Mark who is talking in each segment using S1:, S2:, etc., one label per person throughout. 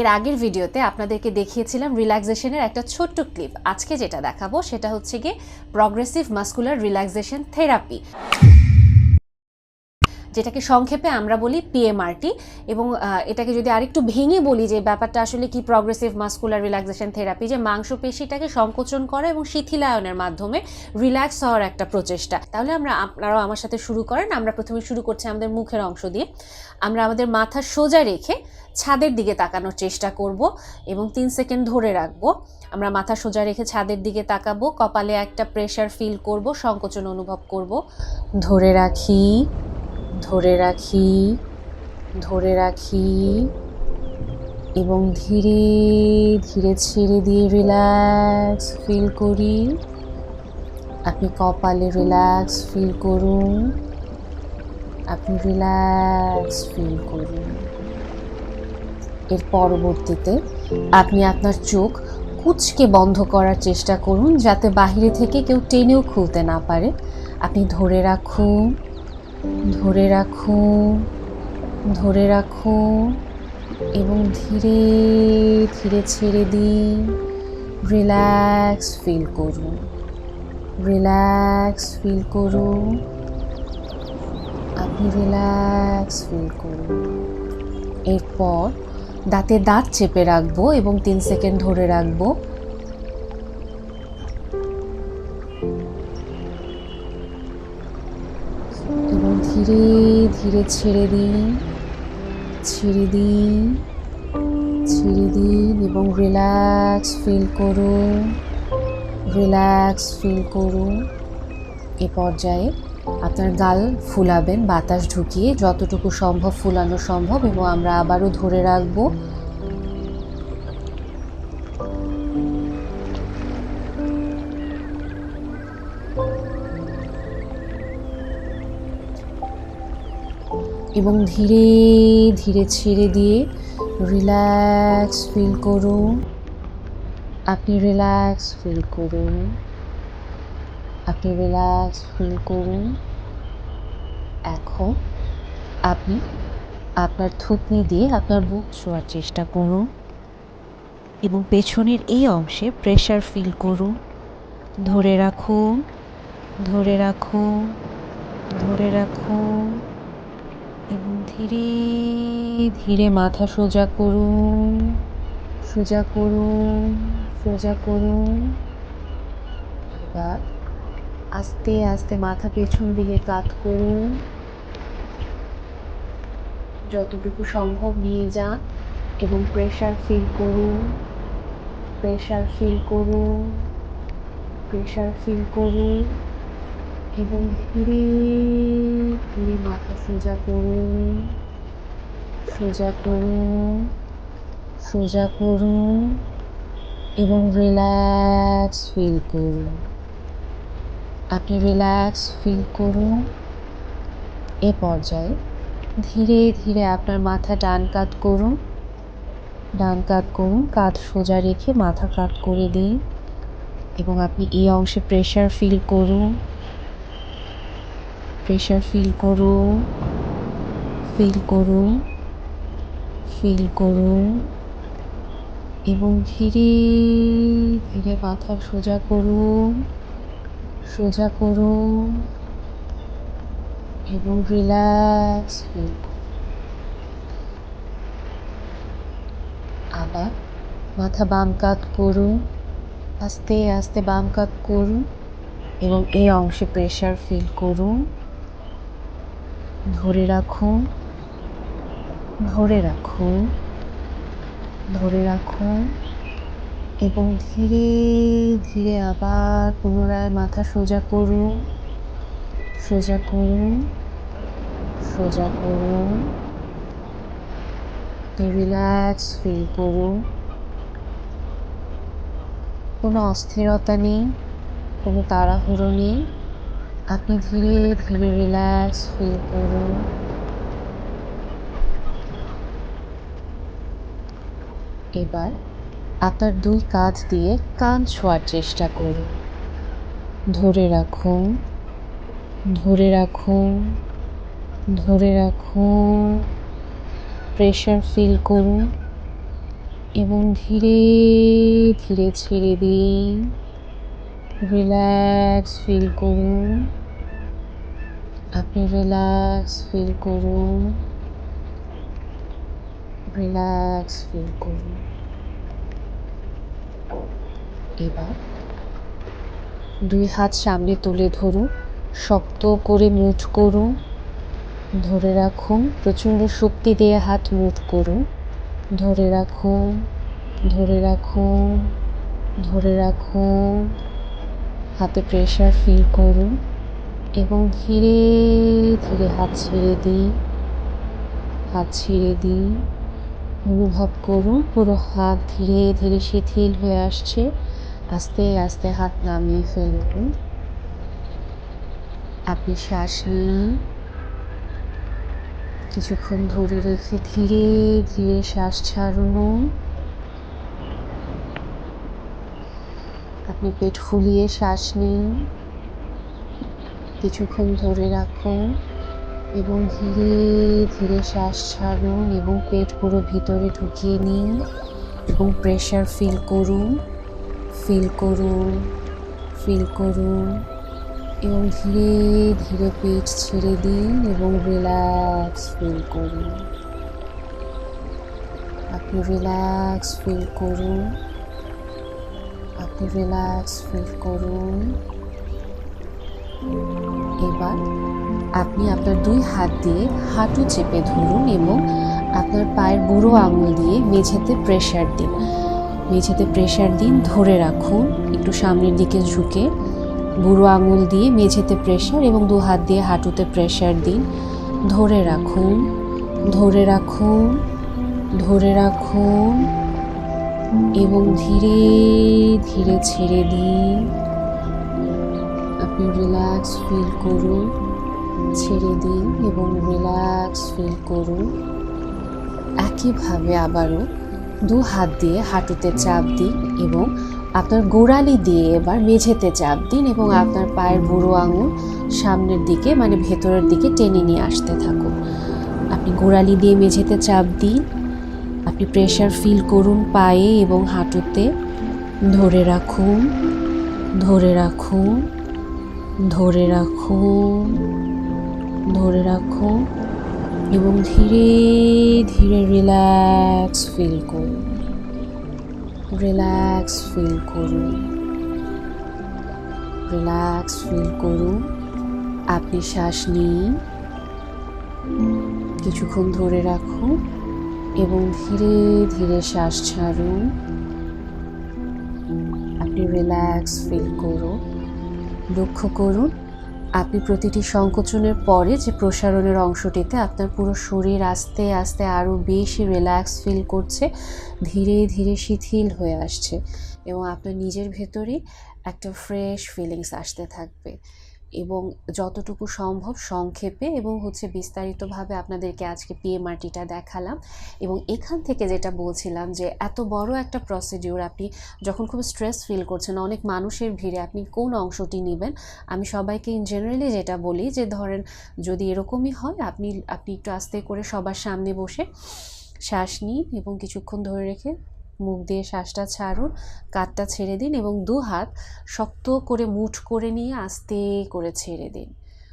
S1: এর আগের ভিডিওতে আপনাদেরকে দেখিয়েছিলাম রিল্যাক্সেশনের একটা ছোট্ট ক্লিপ। আজকে যেটা দেখাবো সেটা হচ্ছে গিয়ে প্রগ্রেসিভ মাস্কুলার রিল্যাক্সেশন থেরাপি যেটাকে সংক্ষেপে আমরা বলি পিএমআরটি এবং এটাকে যদি আরেকটু ভেঙে বলি যে ব্যাপারটা আসলে কি প্রগ্রেসিভ মাস্কুলার রিল্যাক্সেশন থেরাপি যে মাংসপেশিটাকে সংকোচন করা এবং শিথিলায়নের মাধ্যমে রিল্যাক্স হওয়ার একটা প্রচেষ্টা। তাহলে আমরা আপনারাও আমার সাথে শুরু করেন। আমরা প্রথমে শুরু করছি আমাদের মুখের অংশ দিয়ে। আমরা আমাদের মাথা সোজা রেখে ছাদের দিকে তাকানোর চেষ্টা করব এবং তিন সেকেন্ড ধরে রাখব। আমরা মাথা সোজা রেখে ছাদের দিকে তাকাবো, কপালে একটা প্রেশার ফিল করব, সংকোচন অনুভব করব। ধরে রাখি। ধরে রাখি ধরে রাখি এবং ধীরে ধীরে ছেড়ে দিয়ে রিল্যাক্স ফিল করি। আপনি কপালে রিল্যাক্স ফিল করুন। আপনি রিল্যাক্স ফিল করুন। এর পরবর্তীতে আপনি আপনার চোখ কুচকে বন্ধ করার চেষ্টা করুন, যাতে বাহিরে থেকে কেউ টেনেও খুলতে না পারে। আপনি ধরে রাখুন। ধরে রাখো ধরে রাখো এবং ধীরে ধীরে ছেড়ে দিন। রিল্যাক্স ফিল করুন রিল্যাক্স ফিল করুন আপনি রিল্যাক্স ফিল করুন। এরপর দাঁতে দাঁত চেপে রাখব এবং তিন সেকেন্ড ধরে রাখব। ধীরে ধীরে ছেড়ে দিন ছেড়ে দিন ছেড়ে দিন এবং রিল্যাক্স ফিল করুন রিল্যাক্স ফিল করুন এ পর্যায়ে আপনার গাল ফুলাবেন, বাতাস ঢুকিয়ে যতটুকু সম্ভব ফুলানো সম্ভব এবং আমরা আবারও ধরে রাখব। এবং ধীরে ধীরে ছেড়ে দিয়ে রিল্যাক্স ফিল করুন। আপনি রিল্যাক্স ফিল করুন। আপনি রিল্যাক্স ফিল করুন। এখন আপনি আপনার থুতনি দিয়ে আপনার বুক ছোঁয়ার চেষ্টা করুন এবং পেছনের এই অংশে প্রেশার ফিল করুন। ধরে রাখুন ধরে রাখুন ধরে রাখুন। এবং ধীরে ধীরে মাথা সোজা করুন। সোজা করুন সোজা করুন। এবার আস্তে আস্তে মাথা পেছন দিকে কাত করুন। যতটুকু সম্ভব নিয়ে যান এবং প্রেশার ফিল করুন। প্রেশার ফিল করুন। প্রেশার ফিল করুন। এবং ধীরে ধীরে মাথা সোজা করুন সোজা করুন সোজা করুন এবং রিল্যাক্স ফিল করুন আপনি রিল্যাক্স ফিল করুন এ পর্যায়ে ধীরে ধীরে আপনার মাথা ডান কাত করুন ডান কাত করুন কাত সোজা রেখে মাথা কাত করে দিন এবং আপনি এই অংশে প্রেশার ফিল করুন প্রেশার ফিল করুন ফিল করুন ফিল করুন এবং ধীরে ধীরে মাথা সোজা করুন সোজা করুন এবং রিল্যাক্স ফিল আবার মাথা বাম কাত করুন আস্তে আস্তে বাম কাত করুন এবং এই অংশে প্রেশার ফিল করুন ধরে রাখুন ধরে রাখুন ধরে রাখুন এবং ধীরে ধীরে আবার পুনরায় মাথা সোজা করুন সোজা করুন সোজা করুন রিল্যাক্স ফিল করুন কোনো অস্থিরতা নেই, কোনো তাড়াহুড়ো নেই। আপনি ধীরে ধীরে রিল্যাক্স ফিল করুন এবার আপনার দুই কাঁধ দিয়ে কান ছোঁয়ার চেষ্টা করুন। ধরে রাখুন ধরে রাখুন ধরে রাখুন। প্রেশার ফিল করুন এবং ধীরে ধীরে ছেড়ে দিন। রিল্যাক্স ফিল করুন আপনি রিল্যাক্স ফিল করুন রিল্যাক্স ফিল করুন এবার দুই হাত সামনে তুলে ধরুন, শক্ত করে মুঠ করুন, ধরে রাখুন প্রচণ্ড শক্তি দিয়ে হাত মুঠ করুন, ধরে রাখুন ধরে রাখুন ধরে রাখুন। হাতে প্রেশার ফিল করুন এবং ধীরে ধীরে হাত ছেড়ে দিন। হাত ছেড়ে দিন। অনুভব করুন পুরো হাত ধীরে ধীরে শিথিল হয়ে আসছে। আস্তে আস্তে হাত নামিয়ে ফেলুন। আপনি শ্বাস নিন। কিছুক্ষণ ধরে রেখে ধীরে ধীরে শ্বাস ছাড়ুন। আপনি পেট ফুলিয়ে শ্বাস নিন। কিছুক্ষণ ধরে রাখুন এবং ধীরে ধীরে শ্বাস ছাড়ুন এবং পেট পুরো ভিতরে ঢুকিয়ে নিন এবং প্রেশার ফিল করুন। ফিল করুন ফিল করুন এবং ধীরে ধীরে পেট ছেড়ে দিন এবং রিল্যাক্স ফিল করুন। আপনি রিল্যাক্স ফিল করুন। আপনি রিল্যাক্স ফিল করুন। এবার আপনি আপনার দুই হাত দিয়ে হাঁটু চেপে ধরুন এবং আপনার পায়ের বুড়ো আঙুল দিয়ে মেঝেতে প্রেশার দিন। মেঝেতে প্রেশার দিন, ধরে রাখুন। একটু সামনের দিকে ঝুঁকে বুড়ো আঙুল দিয়ে মেঝেতে প্রেশার এবং দু হাত দিয়ে হাঁটুতে প্রেশার দিন। ধরে রাখুন ধরে রাখুন ধরে রাখুন। এবং ধীরে ধীরে ছেড়ে দিন। আপনি রিল্যাক্স ফিল করুন, ছেড়ে দিন এবং রিল্যাক্স ফিল করুন। একইভাবে আবারও দু হাত দিয়ে হাঁটুতে চাপ দিন এবং আপনার গোড়ালি দিয়ে এবার মেঝেতে চাপ দিন এবং আপনার পায়ের বুড়ো আঙুল সামনের দিকে মানে ভেতরের দিকে টেনে নিয়ে আসতে থাকুন। আপনি গোড়ালি দিয়ে মেঝেতে চাপ দিন। আপনি প্রেশার ফিল করুন পায়ে এবং হাঁটুতে। ধরে রাখুন ধরে রাখুন ধরে রাখুন ধরে রাখুন এবং ধীরে ধীরে রিল্যাক্স ফিল করুন। রিল্যাক্স ফিল করুন। রিল্যাক্স ফিল করুন। আপনি শ্বাস নিন। কিছুক্ষণ ধরে রাখুন। এবং ধীরে ধীরে শ্বাস ছাড়ুন। আপনি রিল্যাক্স ফিল করুন লক্ষ্য করুন, আপনি প্রতিটি সংকোচনের পরে যে প্রসারণের অংশটিতে আপনার পুরো শরীর আস্তে আস্তে আরও বেশি রিল্যাক্স ফিল করছে, ধীরে ধীরে শিথিল হয়ে আসছে এবং আপনার নিজের ভেতরেই একটা ফ্রেশ ফিলিংস আসতে থাকবে। এবং যতটুকু সম্ভব সংক্ষেপে এবং হচ্ছে বিস্তারিতভাবে আপনাদেরকে আজকে পিএমআরটিটা দেখালাম এবং এখান থেকে যেটা বলছিলাম যে এত বড় একটা প্রসিডিউর আপনি যখন খুব স্ট্রেস ফিল করছেন, অনেক মানুষের ভিড়ে আপনি কোন অংশটি নেবেন, আমি সবাইকে ইন জেনারেলি যেটা বলি যে ধরেন যদি এরকমই হয়, আপনি আপনি একটু আস্তে করে সবার সামনে বসে শ্বাস নিন এবং কিছুক্ষণ ধরে রেখে মুখ দিয়ে শ্বাসটা ছাড়ুন কাতটা ছেড়ে দিন এবং দু হাত শক্ত করে মুঠ করে নিয়ে আস্তে করে ছেড়ে দিন।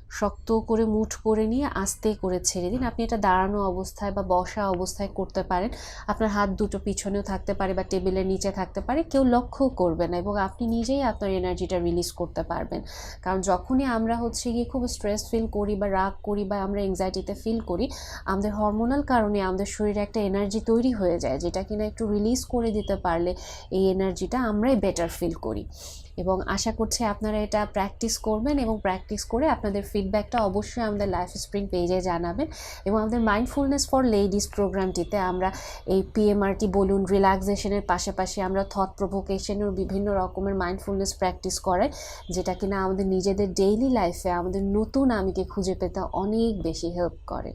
S1: শক্ত করে মুঠ করে নিয়ে আস্তে করে ছেড়ে দিন। আপনি এটা দাঁড়ানো অবস্থায় বা বসা অবস্থায় করতে পারেন। আপনার হাত দুটো পিছনেও থাকতে পারে বা টেবিলের নিচে থাকতে পারে। কেউ লক্ষ্য করবে না এবং আপনি নিজেই আপনার এনার্জিটা রিলিজ করতে পারবেন। কারণ যখনই আমরা হচ্ছে গিয়ে খুব স্ট্রেস ফিল করি বা রাগ করি বা আমরা এংজাইটিতে ফিল করি, আমাদের হরমোনাল কারণে আমাদের শরীরে একটা এনার্জি তৈরি হয়ে যায়, যেটা কিনা একটু রিলিজ করে দিতে পারলে এই এনার্জিটা আমরাই বেটার ফিল করি। এবং আশা করছি আপনারা এটা প্র্যাকটিস করবেন এবং প্র্যাকটিস করে আপনাদের ফিডব্যাকটা অবশ্যই আমাদের লাইফ স্প্রিং পেজে জানাবেন এবং আমাদের মাইন্ডফুলনেস ফর লেডিস প্রোগ্রামটিতে আমরা এই পিএমআরটি বলুন রিল্যাক্সেশনের পাশাপাশি আমরা থট প্রভোকেশনের বিভিন্ন রকমের মাইন্ডফুলনেস প্র্যাকটিস করাই, যেটা কিনা আমাদের নিজেদের ডেইলি লাইফে আমাদের নতুন আমিকে খুঁজে পেতে অনেক বেশি হেল্প করে।